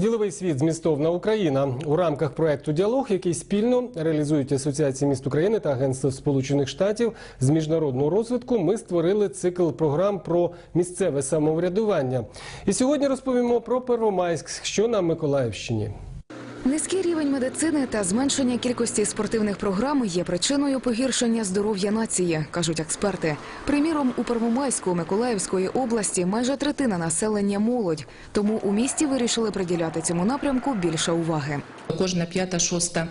Діловий світ змістовна Україна у рамках проекту Діалог, який спільно реалізують Асоціація міст України та Агентство Сполучених Штатів з міжнародного розвитку. Ми створили цикл програм про місцеве самоврядування. І сьогодні розповімо про Первомайськ, що на Миколаївщині. Низький рівень медицини та зменшення кількості спортивних програм є причиною погіршення здоров'я нації, кажуть експерти. Приміром, у Первомайську Миколаївської області майже третина населення молодь, тому у місті вирішили приділяти цьому напрямку більше уваги. Кожна п'ята, шоста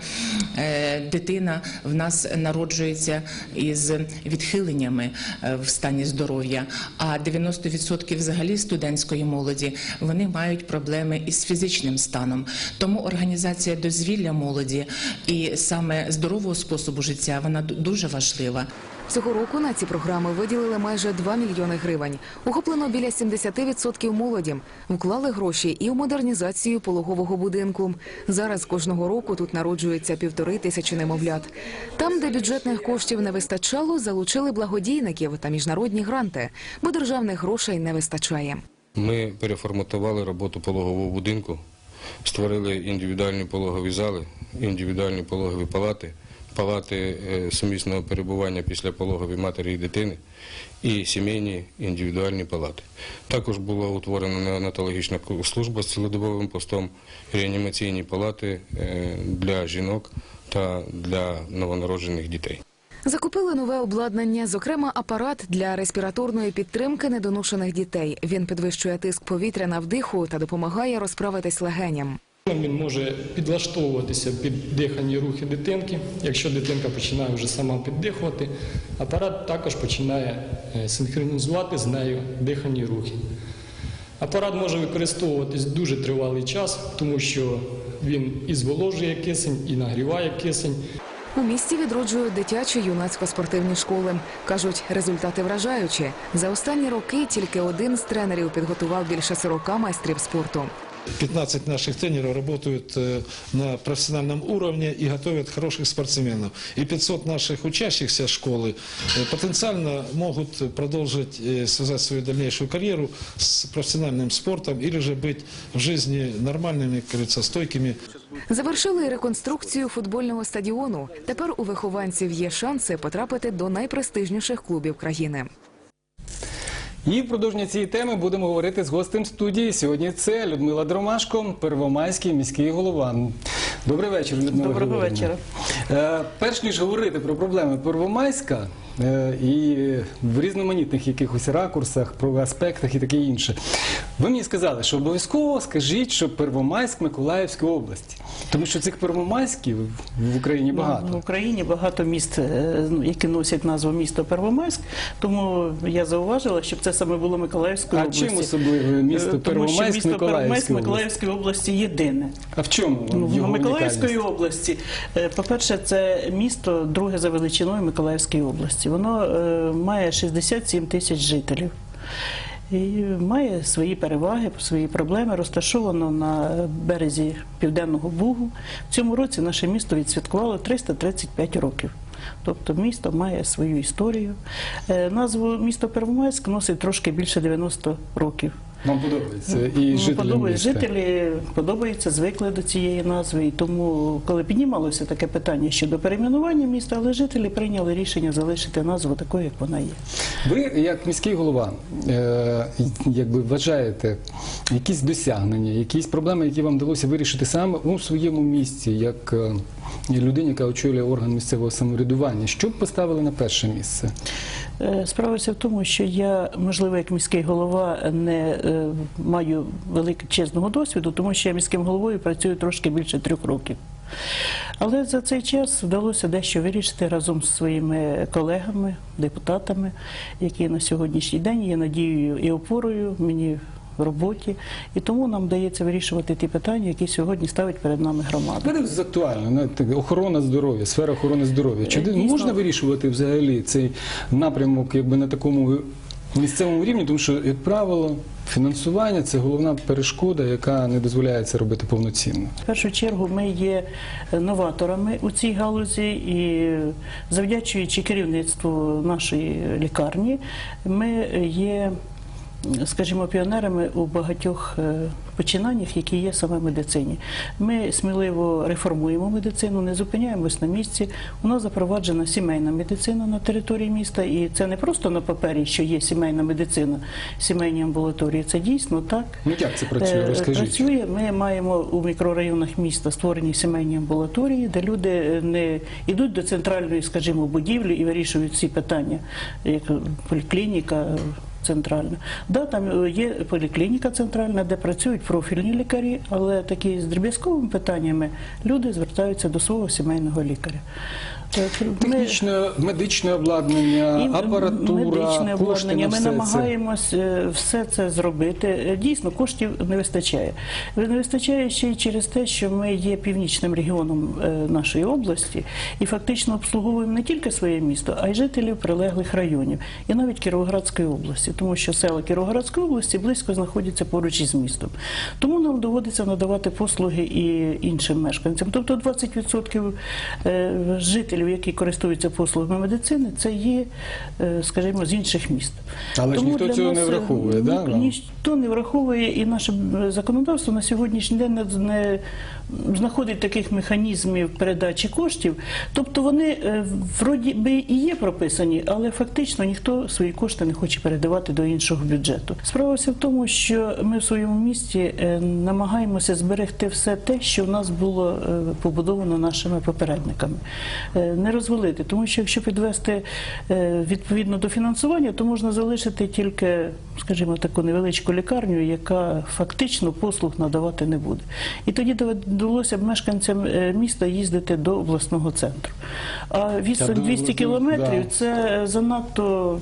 е, дитина в нас народжується із відхиленнями е, в стані здоров'я. А 90% взагалі студентської молоді вони мають проблеми із фізичним станом. Тому організація дозвілля молоді і саме здорового способу життя вона дуже важлива. Цього року на ці програми виділили майже 2 мільйони гривень. Охоплено біля 70% молоді. Вклали гроші і у модернізацію пологового будинку. Зараз кожного року тут народжується півтори тисячі немовлят. Там, де бюджетних коштів не вистачало, залучили благодійників та міжнародні гранти, бо державних грошей не вистачає. Ми переформатували роботу пологового будинку, створили індивідуальні пологові зали, індивідуальні пологові палати, палати е, сумісного перебування після пологові матері і дитини і сімейні індивідуальні палати. Також була утворена неонатологічна служба з цілодобовим постом, реанімаційні палати е, для жінок та для новонароджених дітей. Закупили нове обладнання, зокрема апарат для респіраторної підтримки недоношених дітей. Він підвищує тиск повітря на вдиху та допомагає розправитись легеням. Він може підлаштовуватися під дихальні рухи дитинки. Якщо дитинка починає вже сама піддихувати, апарат також починає е, синхронізувати з нею дихальні рухи. Апарат може використовуватись дуже тривалий час, тому що він і зволожує кисень, і нагріває кисень. У місті відроджують дитячі юнацько-спортивні школи. Кажуть, результати вражаючі. За останні роки тільки один з тренерів підготував більше 40 майстрів спорту. 15 наших тренеров работают э, на профессиональном уровне и готовят хороших спортсменов. И 500 наших учащихся школы э, потенциально могут продолжить э, связать свою дальнейшую карьеру с профессиональным спортом или же быть в жизни нормальными, как говорится, стойкими. Завершили і реконструкцію футбольного стадіону. Тепер у вихованців є шанси потрапити до найпрестижніших клубів країни. І в продовження цієї теми будемо говорити з гостем студії. Сьогодні це Людмила Дромашко, Первомайський міський голова. Добрий вечір, Людмила Доброго вечора. Е, Перш ніж говорити про проблеми Первомайська і в різноманітних якихось ракурсах, про аспектах і таке інше, ви мені сказали, що обов'язково скажіть, що Первомайськ Миколаївської області, тому що цих Первомайськів в Україні багато. Ну, в Україні багато міст, е, ну, які носять назву місто Первомайськ, тому я зауважила, щоб це саме було Миколаївської А чим особливе місто Е, Первомайськ місто Первомайськ Миколаївської області? Області єдине. А в чому Ну, його Миколаївської області, е, по-перше, це місто друге за величиною Миколаївської області. Воно е, має 67 тисяч жителів. І має свої переваги, свої проблеми. Розташовано на березі Південного Бугу. В цьому році наше місто відсвяткувало 335 років. Тобто місто має свою історію. Е, Назву місто Первомайськ носить трошки більше 90 років. Вам подобається і Ну, жителі подобається. міста? Жителі подобаються, звикли до цієї назви. І тому, коли піднімалося таке питання щодо перейменування міста, але жителі прийняли рішення залишити назву такою, як вона є. Ви, як міський голова, е, якби вважаєте якісь досягнення, якісь проблеми, які вам вдалося вирішити саме у своєму місті, як е, людині, яка очолює орган місцевого самоврядування, що б поставили на перше місце? Е, Справа в тому, що я, можливо, як міський голова не маю маю величезного досвіду, тому що я міським головою працюю трошки більше трьох років. Але за цей час вдалося дещо вирішити разом з своїми колегами, депутатами, які на сьогоднішній день є надією і опорою мені в роботі. І тому нам вдається вирішувати ті питання, які сьогодні ставить перед нами громада. Мене з актуально знаєте, охорона здоров'я, сфера охорони здоров'я. Чи Е, дійсно. можна вирішувати взагалі цей напрямок, якби на такому місцевому рівні, тому що, як правило, фінансування це головна перешкода, яка не дозволяє це робити повноцінно. В першу чергу ми є новаторами у цій галузі і завдячуючи керівництву нашої лікарні, ми є скажімо, піонерами у багатьох е, починаннях, які є саме в медицині. Ми сміливо реформуємо медицину, не зупиняємось на місці. У нас запроваджена сімейна медицина на території міста, і це не просто на папері, що є сімейна медицина, сімейні амбулаторії. Це дійсно так. Ну як це працює? Е, Розкажіть. Працює. Ми маємо у мікрорайонах міста створені сімейні амбулаторії, де люди е, не йдуть до центральної, скажімо, будівлі і вирішують ці питання, як поліклініка. Центральна. Да, там е, є поліклініка центральна, де працюють профільні лікарі, але такі з дріб'язковими питаннями люди звертаються до свого сімейного лікаря. Е, Технічне, медичне обладнання, і апаратура, медичне кошти обладнання. на Ми намагаємось е, все це зробити. Е, Дійсно, коштів не вистачає. Не вистачає ще й через те, що ми є північним регіоном е, нашої області і фактично обслуговуємо не тільки своє місто, а й жителів прилеглих районів і навіть Кіровоградської області, тому що села Кіровоградської області близько знаходяться поруч із містом. Тому нам доводиться надавати послуги і іншим мешканцям. Тобто 20% е, жителів, які користуються послугами медицини, це є, е, скажімо, з інших міст. Але ж ніхто цього не враховує, да. Ніхто не враховує, і наше законодавство на сьогоднішній день не, знаходить таких механізмів передачі коштів. Тобто вони е, вроді би і є прописані, але фактично ніхто свої кошти не хоче передавати до іншого бюджету. Справа вся в тому, що ми в своєму місті е, намагаємося зберегти все те, що в нас було побудовано нашими попередниками. Е, Не розвалити, тому що якщо підвести е, відповідно до фінансування, то можна залишити тільки, скажімо, таку невеличку лікарню, яка фактично послуг надавати не буде. І тоді довелося б мешканцям е, міста їздити до обласного центру. А відстань до 200 кілометрів це занадто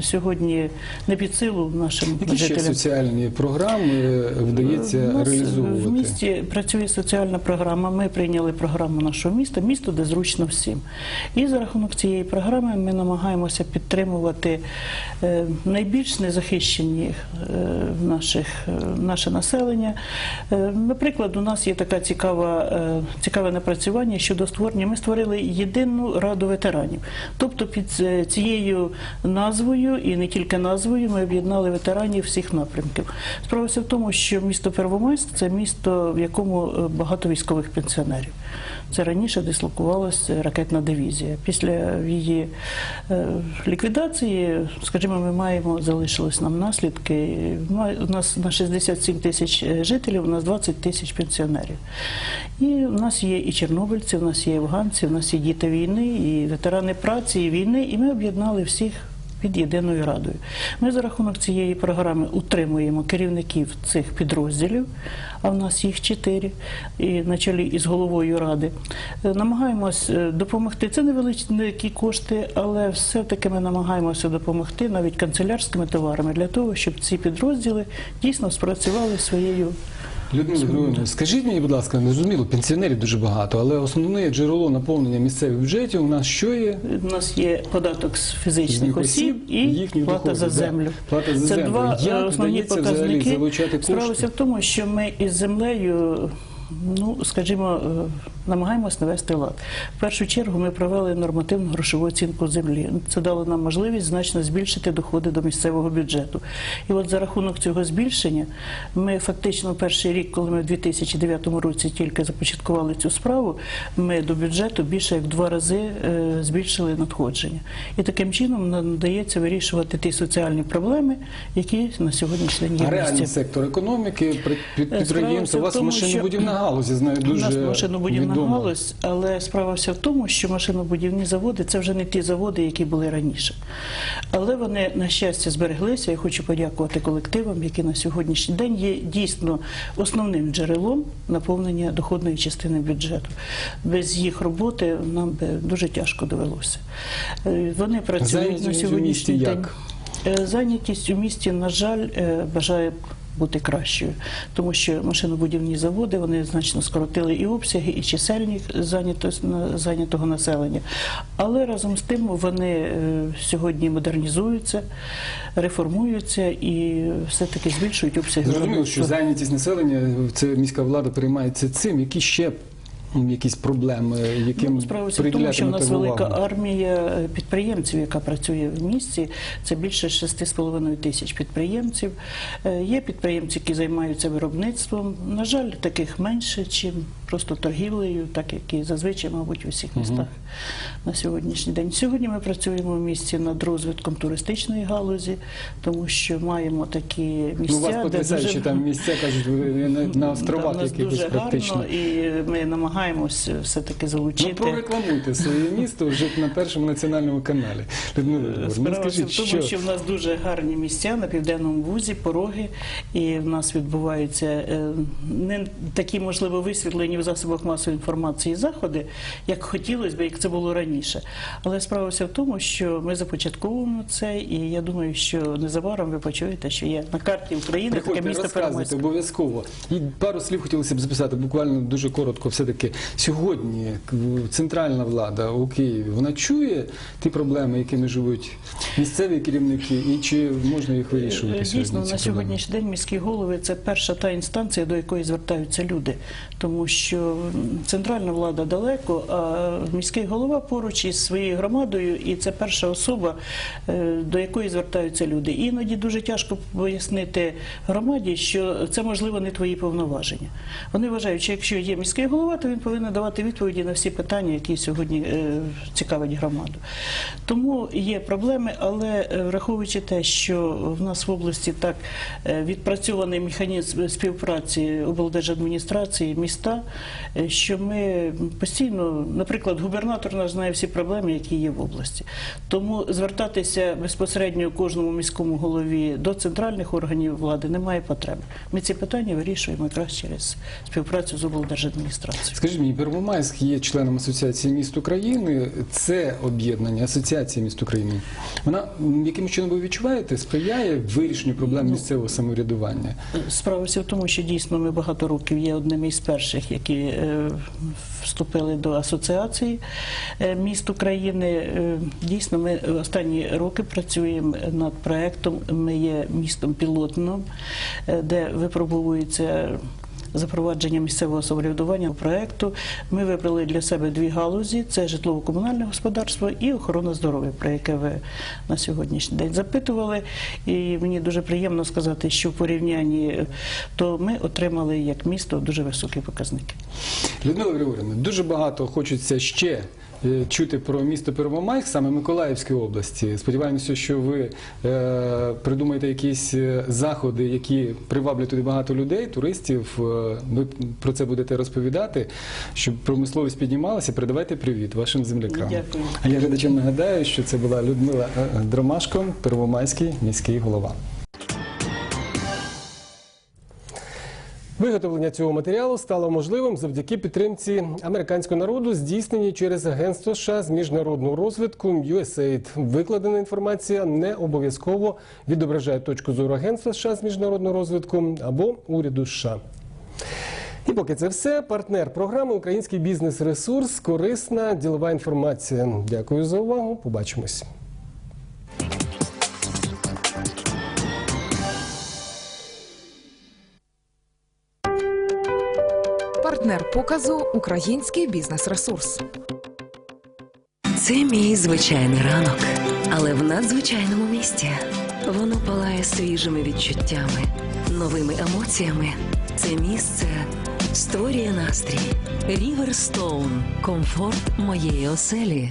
сьогодні не під силу нашим Які ще соціальні програми вдається У нас реалізовувати? В місті працює соціальна програма. Ми прийняли програму нашого міста Місто, де зручно всім. І за рахунок цієї програми ми намагаємося підтримувати е, найбільш незахищені е, наших, е, наше населення. Наприклад, у нас є така цікава, е, цікаве напрацювання щодо створення. Ми створили єдину раду ветеранів. Тобто під цією назвою і не тільки назвою ми об'єднали ветеранів всіх напрямків. Справа в тому, що місто Первомайськ це місто, в якому багато військових пенсіонерів. Це раніше дислокувалася ракетна дивізія. Після її е, ліквідації, скажімо, ми маємо залишились нам наслідки. У нас на 67 тисяч е, жителів, у нас 20 тисяч пенсіонерів. І у нас є і чорнобильці, у нас є афганці, у нас є діти війни, і ветерани праці, і війни, і ми об'єднали всіх під єдиною радою. Ми за рахунок цієї програми утримуємо керівників цих підрозділів, а в нас їх чотири, і на чолі із головою ради. Е, Намагаємось е, допомогти. Це невеликі кошти, але все-таки ми намагаємося допомогти навіть канцелярськими товарами для того, щоб ці підрозділи дійсно спрацювали своєю. Людмила Григорівна, скажіть мені, будь ласка, не зрозуміло, пенсіонерів дуже багато, але основне джерело наповнення місцевих бюджетів у нас що є? У нас є податок з фізичних осіб і плата доходів, за землю. Плата за Це землю. два Як е, основні показники. Справа в тому, що ми із землею. Ну, скажімо, е, намагаємось навести лад. В першу чергу ми провели нормативну грошову оцінку землі. Це дало нам можливість значно збільшити доходи до місцевого бюджету. І от за рахунок цього збільшення ми фактично перший рік, коли ми в 2009 році тільки започаткували цю справу, ми до бюджету більше як в два рази е, збільшили надходження. І таким чином нам вдається вирішувати ті соціальні проблеми, які на сьогоднішній день є реальний сектор економіки, Е, підприємства, у вас машинобудівна я знаю, У нас машинобудівна відома. галузь, але справа вся в тому, що машинобудівні заводи це вже не ті заводи, які були раніше. Але вони, на щастя, збереглися. Я хочу подякувати колективам, які на сьогоднішній день є дійсно основним джерелом наповнення доходної частини бюджету. Без їх роботи нам би дуже тяжко довелося. Е, Вони працюють Зайнятість на сьогоднішній день. як? Е, Зайнятість у місті, на жаль, е, бажає бути кращою, тому що машинобудівні заводи вони значно скоротили і обсяги, і чисельність зайнятого населення. Але разом з тим вони е, сьогодні модернізуються, реформуються і все-таки збільшують обсяги. Зрозуміло, що зайнятість населення, це міська влада приймається цим, які ще якісь проблеми, яким Ну, справився в тому, що в нас велика увагу? армія підприємців, яка працює в місті. Це більше 6,5 тисяч підприємців. Е, Є підприємці, які займаються виробництвом. На жаль, таких менше, чим просто торгівлею, так як і зазвичай, мабуть, у всіх містах на сьогоднішній день. Сьогодні ми працюємо в місті над розвитком туристичної галузі, тому що маємо такі місця, Ну, у вас де потрясаючі дуже там місця, кажуть, ви на, островах якихось практично. гарно, і ми намагаємось все-таки Ну, залучити. прорекламуйте своє місто вже на першому національному каналі. Людмила Григорівна, ну, скажіть, в тому, що... що... в нас дуже гарні місця на південному вузі, пороги, і в нас відбуваються е, не такі, можливо, висвітлені в засобах масової інформації заходи, як хотілося б, як це було раніше. Але справа вся в тому, що ми започатковуємо це, і я думаю, що незабаром ви почуєте, що є на карті України таке місто розказуйте обов'язково. І пару слів хотілося б записати, буквально дуже коротко. Все-таки сьогодні к- центральна влада у Києві, вона чує ті проблеми, якими живуть місцеві керівники, і чи можна їх вирішувати Е, сьогодні? Дійсно, на сьогоднішній день міські голови це перша та інстанція, до якої звертаються люди, тому що центральна влада далеко, а міський голова поруч із своєю громадою, і це перша особа, е, до якої звертаються люди. І іноді дуже тяжко пояснити громаді, що це можливо не твої повноваження. Вони вважають, що якщо є міський голова, то він повинен давати відповіді на всі питання, які сьогодні е, цікавить громаду. Тому є проблеми, але е, враховуючи те, що в нас в області так е, відпрацьований механізм співпраці облдержадміністрації, міста, е, що ми постійно, наприклад, губернатор наш знає всі проблеми, які є в області. Тому звертатися безпосередньо кожному міському голові до центральних органів влади немає потреби. Ми ці питання вирішуємо якраз через співпрацю з облдержадміністрацією. Скажіть мені, Первомайськ є членом Асоціації міст України. Це об'єднання Асоціації міст України. Вона м, яким чином ви відчуваєте, сприяє вирішенню Ну, проблем місцевого самоврядування? Справа вся в тому, що дійсно ми багато років є одними із перших, які е, вступили до асоціації е, міст України. Е, Дійсно, ми останні роки працюємо над проектом. Ми є містом пілотним, де випробовується. Запровадження місцевого самоврядування проекту ми вибрали для себе дві галузі: це житлово-комунальне господарство і охорона здоров'я, про яке ви на сьогоднішній день запитували. І мені дуже приємно сказати, що в порівнянні то ми отримали як місто дуже високі показники. Людмила Григорівна, дуже багато хочеться ще чути про місто Первомайськ, саме Миколаївської області. Сподіваємося, що ви е, придумаєте якісь е, заходи, які приваблять туди багато людей, туристів. Е, Ви про це будете розповідати, щоб промисловість піднімалася. Передавайте привіт вашим землякам. Дякую. А я глядачам нагадаю, що це була Людмила е, е, Дромашко, Первомайський міський голова. Виготовлення цього матеріалу стало можливим завдяки підтримці американського народу, здійсненій через Агентство США з міжнародного розвитку USAID. Викладена інформація не обов'язково відображає точку зору Агентства США з міжнародного розвитку або уряду США. І поки це все, партнер програми Український бізнес-ресурс, корисна ділова інформація. Дякую за увагу. Побачимось. Партнер показу Український бізнес-ресурс. Це мій звичайний ранок, але в надзвичайному місті. Воно палає свіжими відчуттями, новими емоціями. Це місце створює настрій. Ріверстоун. Комфорт моєї оселі.